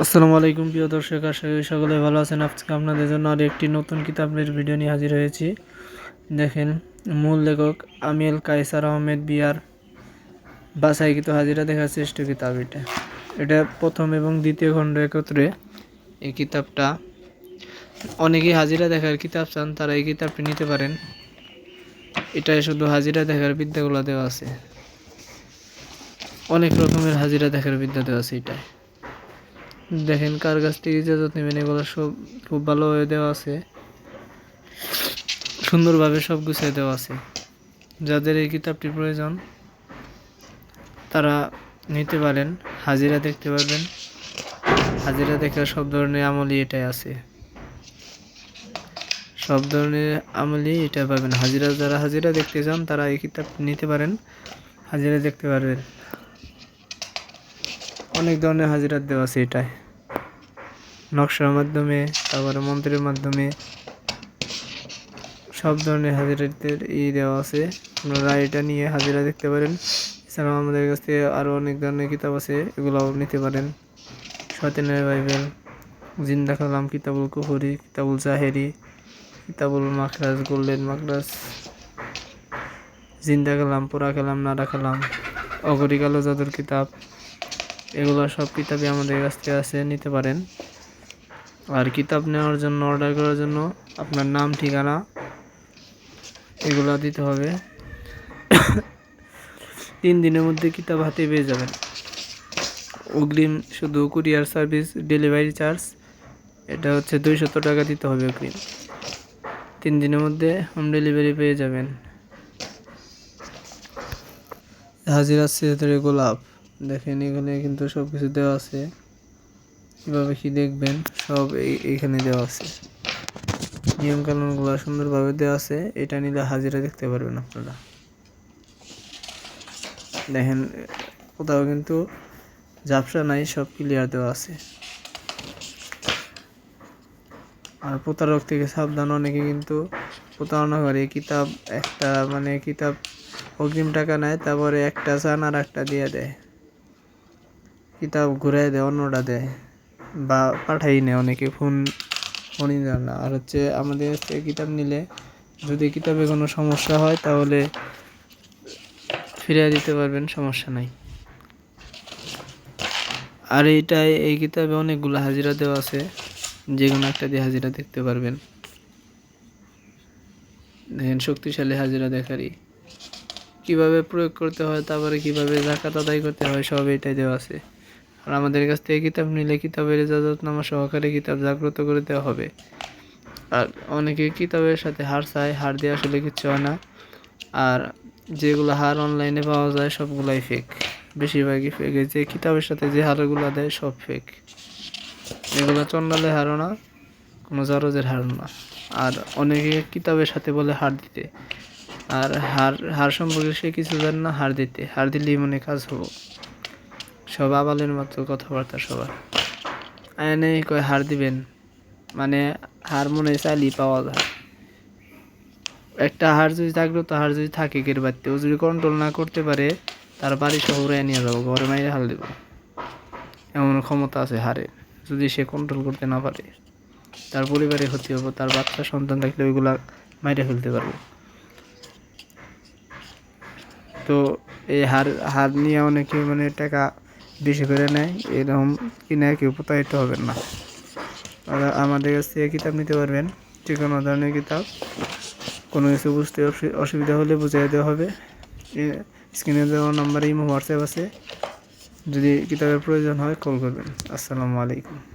আসসালামু আলাইকুম, প্রিয় দর্শক, আশা করি সকলে ভালো আছেন। আজকে আপনাদের জন্য আর একটি নতুন কিতাবের ভিডিও নিয়ে হাজির হয়েছি। দেখেন, মূল লেখক আমিল কাইসার আহমেদ বিয়ার বাছাইকৃত হাজিরা দেখার শ্রেষ্ঠ কিতাব এটা। এটা প্রথম এবং দ্বিতীয় খণ্ড একত্রে এই কিতাবটা। অনেকেই হাজিরা দেখার কিতাব চান, তারা এই কিতাবটি নিতে পারেন। এটায় শুধু হাজিরা দেখার বিদ্যাগুলো দেওয়া আছে। অনেক রকমের হাজিরা দেখার বিদ্যা দেওয়া আছে এটায়। দেখেন কার কাছ থেকে ইজাজত নেবেন, এগুলো সব খুব ভালোভাবে দেওয়া আছে। সুন্দরভাবে সব গুছিয়ে দেওয়া আছে। যাদের এই কিতাবটি প্রয়োজন, তারা নিতে পারেন, হাজিরা দেখতে পারবেন। হাজিরা দেখার সব ধরনের আমলি এটাই আছে। সব ধরনের আমলি এটা পাবেন। হাজিরা, যারা হাজিরা দেখতে চান, তারা এই কিতাব নিতে পারেন, হাজিরা দেখতে পারবেন। অনেক ধরনের হাজিরা দেওয়া আছে এটায় নকশার মাধ্যমে, তারপরে মন্ত্রের মাধ্যমে সব ধরনের হাজিরাদের ই দেওয়া আছে। আপনারা এটা নিয়ে হাজিরা দেখতে পারেন। এছাড়াও আমাদের কাছ থেকে আরও অনেক ধরনের কিতাব আছে, এগুলোও নিতে পারেন। সতেনের বাইবেল, জিন্দা কালাম, কিতাবুল কুহুরি কিতাবুল জাহেরি, কিতাবুল মাখরাজ, গোল্ডেন মাখরাজ, জিন্দা কালাম, পোড়া কালাম, নাড়া কালাম, অগরিকালো জাদুর কিতাব, এগুলো সব কিতাবই আমাদের কাছ থেকে আছে, নিতে পারেন। আর কিতাব নেওয়ার জন্য অর্ডার করার জন্য আপনার নাম, ঠিকানা এগুলো দিতে হবে। তিন দিনের মধ্যে কিতাব হাতে পেয়ে যাবেন। অগ্রিম শুধু কুরিয়ার সার্ভিস ডেলিভারি চার্জ এটা হচ্ছে দুইশত টাকা দিতে হবে অগ্রিম। তিন দিনের মধ্যে হোম ডেলিভারি পেয়ে যাবেন। হাজিরা সিরাতের গোলাপ। দেখেন এখানে কিন্তু সব কিছু দেওয়া আছে। কীভাবে কী দেখবেন, সব এই, এইখানে দেওয়া আছে। নিয়মকানুনগুলো সুন্দরভাবে দেওয়া আছে, এটা নিলে হাজিরা দেখতে পারবেন আপনারা। দেখেন, কোথাও কিন্তু ঝাপসা নাই, সব ক্লিয়ার দেওয়া আছে। আর প্রতারক থেকে সাবধান, অনেকে কিন্তু প্রতারণা করে। কিতাব একটা মানে কিতাব অগ্রিম টাকা নেয়, তারপরে একটা চান আর একটা দিয়ে দেয়। কিতাব ঘুরাই দেয়, অন্যটা দেয়। বা পাঠাই নেয় অনেকে, ফোন ফোনই দেয় না। আর হচ্ছে আমাদের থেকে কিতাব নিলে যদি কিতাবে কোনো সমস্যা হয় তাহলে ফিরিয়ে দিতে পারবেন, সমস্যা নাই। আর এইটাই, এই কিতাবে অনেকগুলো হাজিরা দেওয়া আছে, যে কোনো একটা দিয়ে হাজিরা দেখতে পারবেন। দেখেন, শক্তিশালী হাজিরা দেখারই কীভাবে প্রয়োগ করতে হয়, তারপরে কীভাবে জাকাত আদায় করতে হয়, সব এটাই দেওয়া আছে। আর আমাদের কাছ থেকে কিতাব নিলে কিতাবের ইজাজতনামা সহকারে কিতাব জাগ্রত করে দেওয়া হবে। আর অনেকে কিতাবের সাথে হার চায়, হার দিয়ে আসলে কিচ্ছু হয় না। আর যেগুলো হার অনলাইনে পাওয়া যায়, সবগুলাই ফেক বেশিরভাগই ফেক যে কিতাবের সাথে যে হারগুলো দেয়, সব ফেক এগুলো চন্ডালে হারও না, কোনো জরজের হারও না। আর অনেকে কিতাবের সাথে বলে হার দিতে। আর হার হার সম্পর্কে সে কিছু জানে না, হার দিতে। হার দিলেই মনে কাজ হব। সব আবালের মতো কথাবার্তা সবার। আয়নে কয় হার দিবেন? মানে হার মনে চাইলেই পাওয়া যায়। একটা হার যদি থাকল, তো হার যদি থাকে কের বাড়িতে। ও যদি কন্ট্রোল না করতে পারে, তার বাড়ি শহরে নিয়ে যাব, ঘরে মাইরে হাল দেবো। এমন ক্ষমতা আছে হারে, যদি সে কন্ট্রোল করতে না পারে। তার পরিবারে ক্ষতি হব, তার বাচ্চা, সন্তান থাকলে ওইগুলা মাইরে ফেলতে পারব। তো এই হার হার নিয়ে অনেকে মানে টাকা বেশি করে নেয়, এরকম কিনে কেউ প্রতারিত হবেন না। আমাদের কাছ থেকে কিতাব নিতে পারবেন, যে কোনো ধরনের কিতাব। কোনো কিছু বুঝতে অসু- অসুবিধা হলে বুঝিয়ে দেওয়া হবে। স্ক্রিনে দেওয়া নাম্বারে ইমো, হোয়াটসঅ্যাপ আছে। যদি কিতাবের প্রয়োজন হয়, কল করবেন। আসসালামু আলাইকুম।